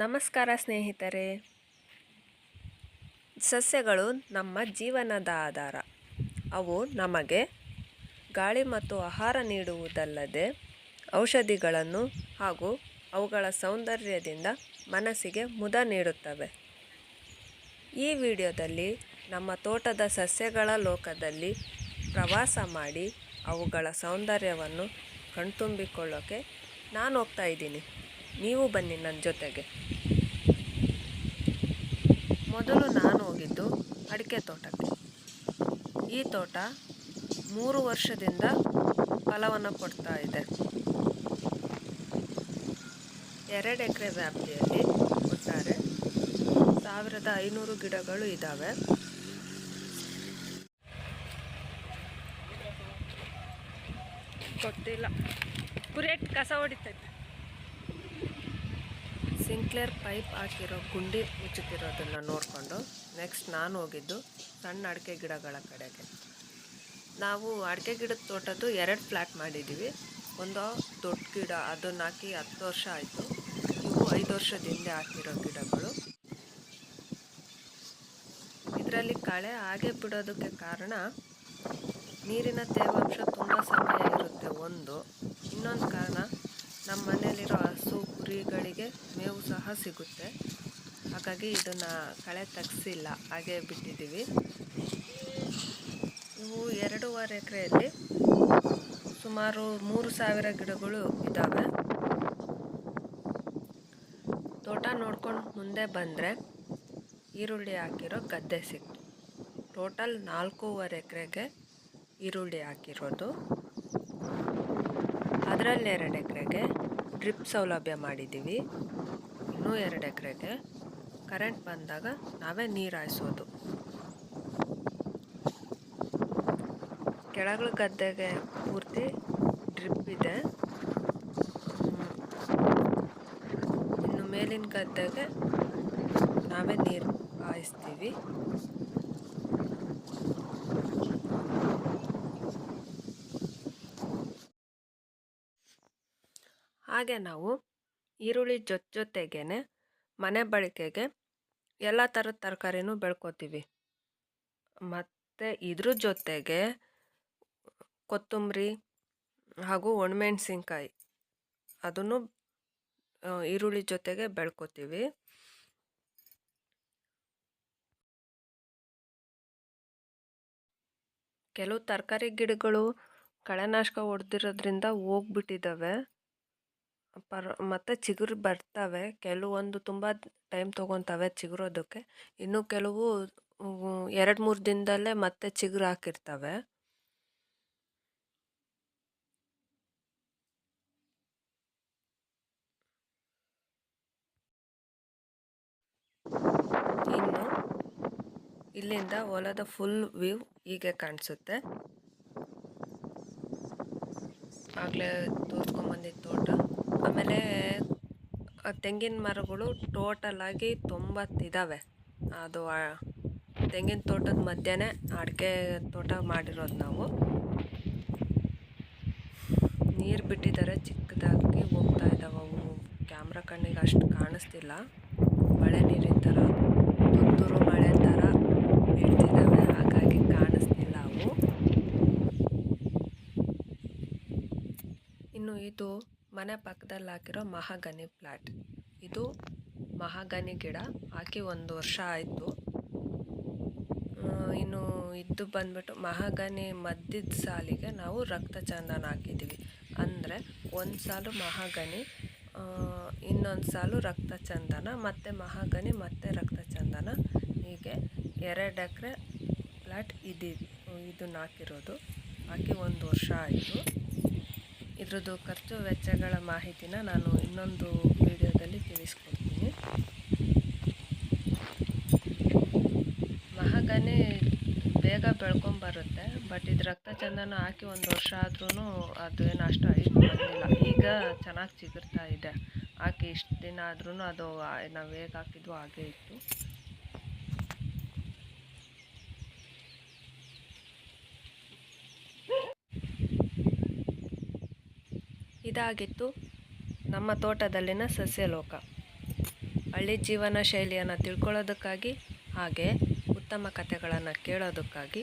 ನಮಸ್ಕಾರ ಸ್ನೇಹಿತರೆ. ಸಸ್ಯಗಳು ನಮ್ಮ ಜೀವನದ ಆಧಾರ ಅವು ನಮಗೆ ಗಾಳಿ ಮತ್ತು ಆಹಾರ ನೀಡುವುದಲ್ಲದೆ ಔಷಧಿಗಳನ್ನು ಹಾಗೂ ಅವುಗಳ ಸೌಂದರ್ಯದಿಂದ ಮನಸ್ಸಿಗೆ ಮುದ ನೀಡುತ್ತವೆ. ಈ ವಿಡಿಯೋದಲ್ಲಿ ನಮ್ಮ ತೋಟದ ಸಸ್ಯಗಳ ಲೋಕದಲ್ಲಿ ಪ್ರವಾಸ ಮಾಡಿ ಅವುಗಳ ಸೌಂದರ್ಯವನ್ನು ಕಣ್ತುಂಬಿಕೊಳ್ಳೋಕ್ಕೆ ನಾನು ಹೋಗ್ತಾ ಇದ್ದೀನಿ. ನೀವು ಬನ್ನಿ ನನ್ನ ಜೊತೆಗೆ. ಮೊದಲು ನಾನು ಹೋಗಿದ್ದು ಅಡಿಕೆ ತೋಟಕ್ಕೆ. ಈ ತೋಟ ಮೂರು ವರ್ಷದಿಂದ ಫಲವನ್ನು ಕೊಡ್ತಾ ಇದೆ. ಎರಡು ಎಕರೆ ವ್ಯಾಪ್ತಿಯಲ್ಲಿ ಕೊಟ್ಟಾರೆ. ಸಾವಿರದ ಐನೂರು ಗಿಡಗಳು ಇದ್ದಾವೆ ಗೊತ್ತಿಲ್ಲ ಕುರಿಯಟ್ ಕಸ ಹೊಡಿತೈತೆ. ಸಿಂಕ್ಲೇರ್ ಪೈಪ್ ಹಾಕಿರೋ ಗುಂಡಿ ಮುಚ್ಚುತ್ತಿರೋದನ್ನು ನೋಡಿಕೊಂಡು ನೆಕ್ಸ್ಟ್ ನಾನು ಹೋಗಿದ್ದು ಸಣ್ಣ ಅಡಿಕೆ ಗಿಡಗಳ ಕಡೆಗೆ. ನಾವು ಅಡಿಕೆ ಗಿಡದ ತೋಟದ್ದು ಎರಡು ಫ್ಲ್ಯಾಟ್ ಮಾಡಿದ್ದೀವಿ. ಒಂದು ದೊಡ್ಡ ಗಿಡ, ಅದನ್ನು ಹಾಕಿ ಹತ್ತು ವರ್ಷ ಆಯಿತು. ಇವು ಐದು ವರ್ಷದ ಹಿಂದೆ ಹಾಕಿರೋ ಗಿಡಗಳು. ಇದರಲ್ಲಿ ಕಳೆ ಹಾಗೆ ಬಿಡೋದಕ್ಕೆ ಕಾರಣ ನೀರಿನ ತೇವಾಂಶ ತುಂಬ ಸಮಯ ಇರುತ್ತೆ ಒಂದು. ಇನ್ನೊಂದು ಕಾರಣ ಕುರಿಗಳಿಗೆ ಮೇವು ಸಹ ಸಿಗುತ್ತೆ. ಹಾಗಾಗಿ ಇದನ್ನು ಕಳೆ ತೆಗ್ಸಿಲ್ಲ, ಹಾಗೆ ಬಿಟ್ಟಿದ್ದೀವಿ. ಇವು ಎರಡೂವರೆ ಎಕರೆಯಲ್ಲಿ ಸುಮಾರು ಮೂರು ಸಾವಿರ ಗಿಡಗಳು ಇದ್ದಾವೆ ತೋಟ ನೋಡ್ಕೊಂಡು ಮುಂದೆ ಬಂದರೆ ಈರುಳ್ಳಿ ಹಾಕಿರೋ ಗದ್ದೆ ಸಿಕ್ತು. ಟೋಟಲ್ ನಾಲ್ಕೂವರೆ ಎಕರೆಗೆ ಈರುಳ್ಳಿ ಹಾಕಿರೋದು. ಅದರಲ್ಲಿ ಎರಡು ಎಕರೆಗೆ ಡ್ರಿಪ್ ಸೌಲಭ್ಯ ಮಾಡಿದ್ದೀವಿ. ಇನ್ನೂ ಎರಡು ಎಕರೆಗೆ ಕರೆಂಟ್ ಬಂದಾಗ ನಾವೇ ನೀರು ಹಾಯಿಸೋದು. ಕೆಳಗಳ ಗದ್ದೆಗೆ ಪೂರ್ತಿ ಡ್ರಿಪ್ ಇದೆ. ಇನ್ನು ಮೇಲಿನ ಗದ್ದೆಗೆ ನಾವೇ ನೀರು ಹಾಯಿಸ್ತೀವಿ. ಹಾಗೆ ನಾವು ಈರುಳ್ಳಿ ಜೊತೆ ಜೊತೆಗೇ ಮನೆ ಬಳಕೆಗೆ ಎಲ್ಲ ಥರದ ತರಕಾರಿನೂ ಬೆಳ್ಕೊತೀವಿ. ಮತ್ತು ಇದ್ರ ಜೊತೆಗೆ ಕೊತ್ತಂಬರಿ ಹಾಗೂ ಒಣಮೆಣ್ಸಿನ್ಕಾಯಿ ಅದನ್ನು ಈರುಳ್ಳಿ ಜೊತೆಗೆ ಬೆಳ್ಕೊತೀವಿ. ಕೆಲವು ತರಕಾರಿ ಗಿಡಗಳು ಕಳೆನಾಶಕ ಹೊಡೆದಿರೋದ್ರಿಂದ ಹೋಗ್ಬಿಟ್ಟಿದ್ದಾವೆ ಪರ್, ಮತ್ತು ಚಿಗುರು ಬರ್ತವೆ. ಕೆಲವೊಂದು ತುಂಬ ಟೈಮ್ ತೊಗೊತವೆ ಚಿಗುರೋದಕ್ಕೆ. ಇನ್ನು ಕೆಲವು ಎರಡು ಮೂರು ದಿನದಲ್ಲೇ ಮತ್ತೆ ಚಿಗುರು ಹಾಕಿರ್ತವೆ. ಇನ್ನು ಇಲ್ಲಿಂದ ಹೊಲದ ಫುಲ್ ವ್ಯೂ ಹೀಗೆ ಕಾಣಿಸುತ್ತೆ. ಆಗಲೇ ತೋರಿಸ್ಕೊಂಬಂದಿದ್ದು ತೋಟ. ಆಮೇಲೆ ತೆಂಗಿನ ಮರಗಳು ಟೋಟಲಾಗಿ ತೊಂಬತ್ತಿದ್ದಾವೆ ಅದು ತೆಂಗಿನ ತೋಟದ ಮಧ್ಯೆ ಅಡಿಕೆ ತೋಟ ಮಾಡಿರೋದು ನಾವು. ನೀರು ಬಿಟ್ಟಿದ್ದಾರೆ ಚಿಕ್ಕದಾಗಿ ಹೋಗ್ತಾ ಇದ್ದಾವೆ ಅವು ಕ್ಯಾಮ್ರಾ ಕಣ್ಣಿಗೆ ಅಷ್ಟು ಕಾಣಿಸ್ತಿಲ್ಲ. ಮಳೆ ನೀರಿನ ಥರ ತುಂತುರು ಮಳೆ ಥರ ಬೀಳ್ತಿದ್ದಾವೆ ಹಾಗಾಗಿ ಕಾಣಿಸ್ತಿಲ್ಲ ಅವು. ಇನ್ನು ಇದು ಮನೆ ಪಕ್ಕದಲ್ಲಿ ಹಾಕಿರೋ ಮಹಾಗನಿ ಪ್ಲಾಟ್. ಇದು ಮಹಾಗನಿ ಗಿಡ. ಹಾಕಿ ಒಂದು ವರ್ಷ ಆಯಿತು. ಇನ್ನು ಇದು ಬಂದ್ಬಿಟ್ಟು ಮಹಾಗನಿ ಮಧ್ಯದ ಸಾಲಿಗೆ ನಾವು ರಕ್ತ ಚಂದನ ಹಾಕಿದ್ದೀವಿ. ಅಂದರೆ ಒಂದು ಸಾಲು ಮಹಾಗನಿ ಇನ್ನೊಂದು ಸಾಲು ರಕ್ತ ಚಂದನ, ಮತ್ತು ಮಹಾಗನಿ, ಮತ್ತು ರಕ್ತ ಚಂದನ. ಹೀಗೆ ಎರಡು ಎಕರೆ ಪ್ಲಾಟ್ ಇದ್ದೀವಿ. ಇದನ್ನ ಹಾಕಿರೋದು. ಹಾಕಿ ಒಂದು ವರ್ಷ ಆಯಿತು. ಇದ್ರದ್ದು ಖರ್ಚು, ವೆಚ್ಚಗಳ ಮಾಹಿತಿನ ನಾನು ಇನ್ನೊಂದು ವಿಡಿಯೋದಲ್ಲಿ ತಿಳಿಸ್ಕೊಡ್ತೀನಿ. ಮಹಾಗನೆ ಬೇಗ ಬೆಳ್ಕೊಂಬರುತ್ತೆ ಬಟ್ ಇದು ರಕ್ತ ಚಂದನ ಹಾಕಿ ಒಂದು ವರ್ಷ ಆದ್ರೂ ಅದು ಏನು ಅಷ್ಟು ಹೈಟ್ ಬಂದಿಲ್ಲ. ಈಗ ಚೆನ್ನಾಗಿ ಚಿಗುರ್ತಾ ಇದೆ. ಹಾಕಿ ಇಷ್ಟು ದಿನ ಆದ್ರೂ ಅದು ನಾವು ಹೇಗೆ ಹಾಕಿದ್ವು ಹಾಗೆ ಇತ್ತು. ಇದಾಗಿತ್ತು ನಮ್ಮ ತೋಟದಲ್ಲಿನ ಸಸ್ಯಲೋಕ. ಹಳ್ಳಿ ಜೀವನ ಶೈಲಿಯನ್ನು ತಿಳ್ಕೊಳ್ಳೋದಕ್ಕಾಗಿ ಹಾಗೆ ಉತ್ತಮ ಕಥೆಗಳನ್ನು ಕೇಳೋದಕ್ಕಾಗಿ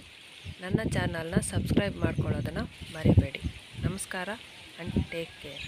ನನ್ನ ಚಾನಲ್ನ ಸಬ್ಸ್ಕ್ರೈಬ್ ಮಾಡ್ಕೊಳ್ಳೋದನ್ನು ಮರಿಬೇಡಿ. ನಮಸ್ಕಾರ ಆ್ಯಂಡ್ ಟೇಕ್ ಕೇರ್